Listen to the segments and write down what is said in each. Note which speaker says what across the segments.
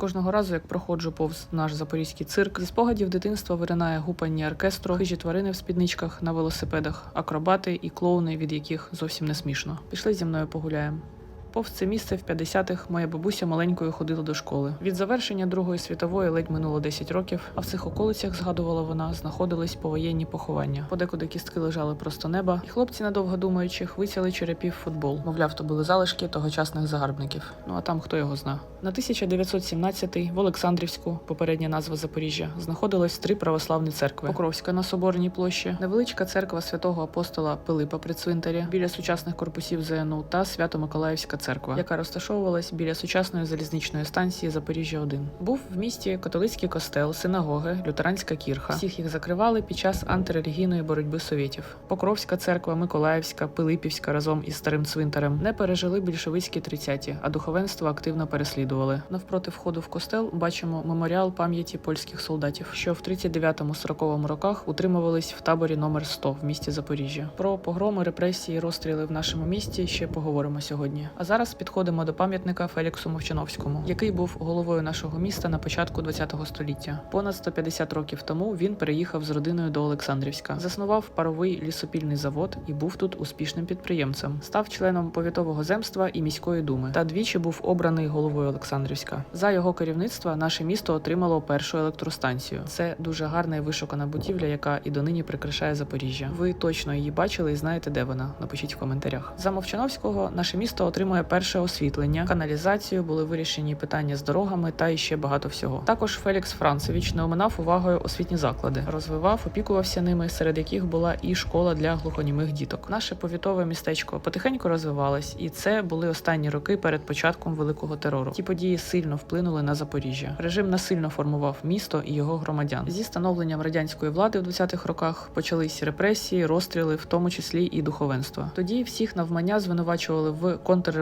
Speaker 1: Кожного разу, як проходжу повз наш запорізький цирк, зі спогадів дитинства виринає гупання оркестру, хижі тварини в спідничках на велосипедах, акробати і клоуни, від яких зовсім не смішно. Пішли зі мною погуляємо. Повз це місце в 50-х моя бабуся маленькою ходила до школи. Від завершення Другої світової ледь минуло 10 років, а в цих околицях, згадувала вона, знаходились повоєнні поховання. Подекуди кістки лежали просто неба, і хлопці, недовго думаючих, вицяли черепів футбол. Мовляв, то були залишки тогочасних загарбників. Ну а там хто його зна. На 1917-й в Олександрівську, попередня назва Запоріжжя, знаходилось три православні церкви: Покровська на Соборній площі, невеличка церква святого апостола Пилипа при цвинтарі, біля сучасних корпусів ЗНУ та Свято-Миколаївська церква, яка розташовувалась біля сучасної залізничної станції Запоріжжя 1 Був в місті католицький костел, синагоги, лютеранська кірха. Всіх їх закривали під час антирелігійної боротьби совєтів. Покровська церква, Миколаївська, Пилипівська разом із старим цвинтарем не пережили більшовицькі 30-ті, а духовенство активно переслідували. Навпроти входу в костел бачимо меморіал пам'яті польських солдатів, що в 39-40 роках утримувались в таборі номер 100 в місті Запоріжжя. Про погроми, репресії, розстріли в нашому місті ще поговоримо сьогодні. А зараз підходимо до пам'ятника Феліксу Мовчановському, який був головою нашого міста на початку ХХ століття. Понад 150 років тому він переїхав з родиною до Олександрівська, заснував паровий лісопільний завод і був тут успішним підприємцем. Став членом повітового земства і міської думи та двічі був обраний головою Олександрівська. За його керівництва наше місто отримало першу електростанцію. Це дуже гарна і вишукана будівля, яка і донині прикрашає Запоріжжя. Ви точно її бачили і знаєте, де вона. Напишіть в коментарях. За Мовчановського наше місто отримує перше освітлення, каналізацію, були вирішені питання з дорогами та іще багато всього. Також Фелікс Францевич не оминав увагою освітні заклади, розвивав, опікувався ними, серед яких була і школа для глухонімих діток. Наше повітове містечко потихеньку розвивалось, і це були останні роки перед початком великого терору. Ті події сильно вплинули на Запоріжжя. Режим насильно формував місто і його громадян. Зі становленням радянської влади в 20-х роках почались репресії, розстріли, в тому числі і духовенство. Тоді всіх навмання звинувачували в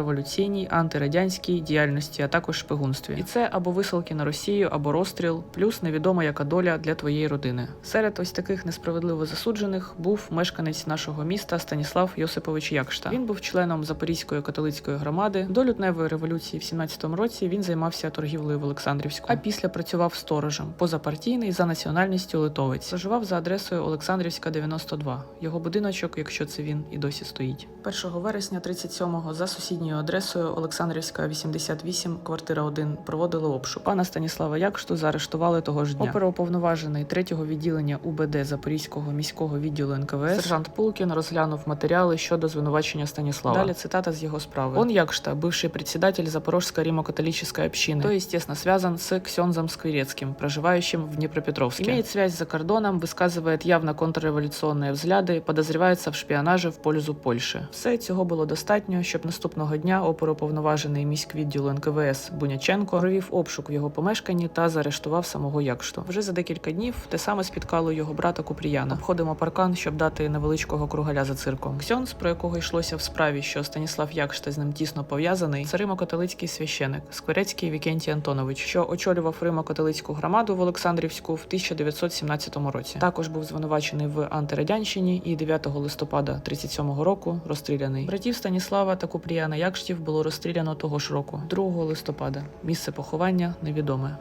Speaker 1: контрреволюційній, антирадянській діяльності, а також шпигунстві. І це або висилки на Росію, або розстріл, плюс невідома яка доля для твоєї родини. Серед ось таких несправедливо засуджених був мешканець нашого міста Станіслав Йосипович Якшта. Він був членом Запорізької католицької громади. До лютневої революції в 17-му році він займався торгівлею в Олександрівську, а після працював сторожем позапартійний за національністю литовець. Проживав за адресою Олександрівська, 92. Його будиночок, якщо це він, і досі стоїть. 1 вересня 37-го за сусідньою адресою Олександрівська, 88, квартира 1, проводили обшук. Пана Станіслава Якшту заарештували того ж дня. Оперуповноважений третього відділення УБД Запорізького міського відділу НКВС сержант Пулкін розглянув матеріали щодо звинувачення Станіслава. Далі цитата з його справи. Он Якшта, бывший председатель Запорожской римо-католической общины, то есть тесно связан с Ксензом Скверецким, проживающим в Днепропетровске. Имеет связь за кордоном, высказывает явно контрреволюционные взгляды, подозревается в шпіонажі в пользу Польщі. Все цього було достатньо, щоб наступного дня оперуповноважений міськвідділу НКВС Буняченко провів обшук в його помешканні та заарештував самого Якшту. Вже за декілька днів те саме спіткало його брата Купріяна. Обходимо паркан, щоб дати невеличкого кругаля за цирком. Ксьонс, про якого йшлося в справі, що Станіслав Якшта з ним тісно пов'язаний, це римо-католицький священик Скворецький Вікентій Антонович, що очолював римо-католицьку громаду в Олександрівську в 1917 році. Також був звинувачений в антирадянщині і 9 листопада 37 року розстріляний. Братів Станіслава та Купріяна Якштів було розстріляно того ж року, 2 листопада. Місце поховання невідоме.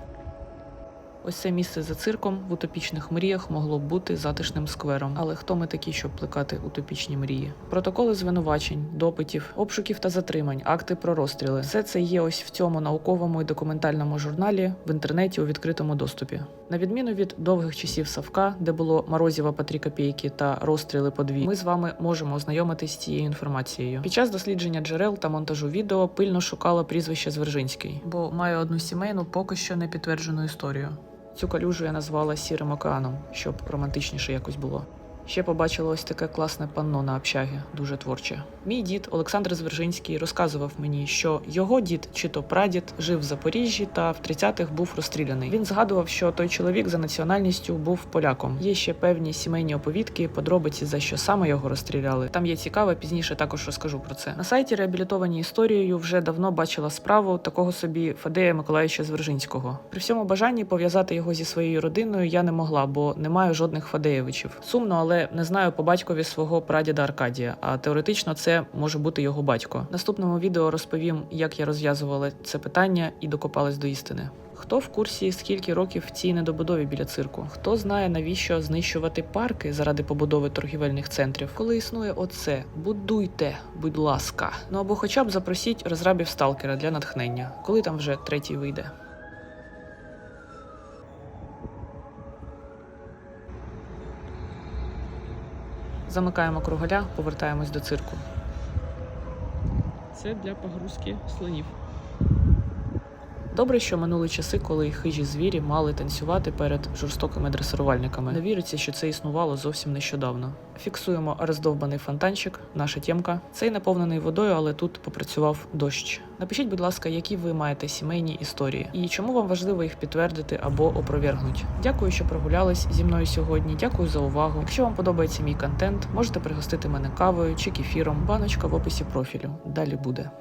Speaker 1: Ось це місце за цирком в утопічних мріях могло б бути затишним сквером. Але хто ми такі, щоб плекати утопічні мрії? Протоколи звинувачень, допитів, обшуків та затримань, акти про розстріли. Все це є ось в цьому науковому і документальному журналі в інтернеті у відкритому доступі. На відміну від довгих часів Савка, де було Морозєва по 3 копійки та розстріли по дві, ми з вами можемо ознайомитись з цією інформацією. Під час дослідження джерел та монтажу відео пильно шукала прізвище Звержинський, бо має одну сімейну поки що не підтверджену історію. Цю калюжу я назвала сірим океаном, щоб романтичніше якось було. Ще побачила ось таке класне панно на общагі, дуже творче. Мій дід Олександр Звержинський розказував мені, що його дід чи то прадід жив в Запоріжжі та в 30-х був розстріляний. Він згадував, що той чоловік за національністю був поляком. Є ще певні сімейні оповідки, подробиці за що саме його розстріляли. Там є цікаве, пізніше також розкажу про це. На сайті реабілітовані історією вже давно бачила справу такого собі Фадея Миколаївича Звержинського. При всьому бажанні пов'язати його зі своєю родиною я не могла, бо не маю жодних Фадеєвичів. Сумно, але але не знаю по батькові свого прадіда Аркадія. А теоретично це може бути його батько. Наступному відео розповім, як я розв'язувала це питання і докопалась до істини. Хто в курсі, скільки років в цій недобудові біля цирку? Хто знає, навіщо знищувати парки заради побудови торгівельних центрів? Коли існує оце, будуйте, будь ласка. Ну або хоча б запросіть розрабів сталкера для натхнення, коли там вже третій вийде. Замикаємо кругаля, повертаємось до цирку. Це для погрузки слонів. Добре, що минули часи, коли хижі звірі мали танцювати перед жорстокими дресирувальниками. Не віриться, що це існувало зовсім нещодавно. Фіксуємо роздовбаний фонтанчик, наша тємка. Цей наповнений водою, але тут попрацював дощ. Напишіть, будь ласка, які ви маєте сімейні історії і чому вам важливо їх підтвердити або опровергнути. Дякую, що прогулялись зі мною сьогодні. Дякую за увагу. Якщо вам подобається мій контент, можете пригостити мене кавою чи кефіром. Баночка в описі профілю. Далі буде.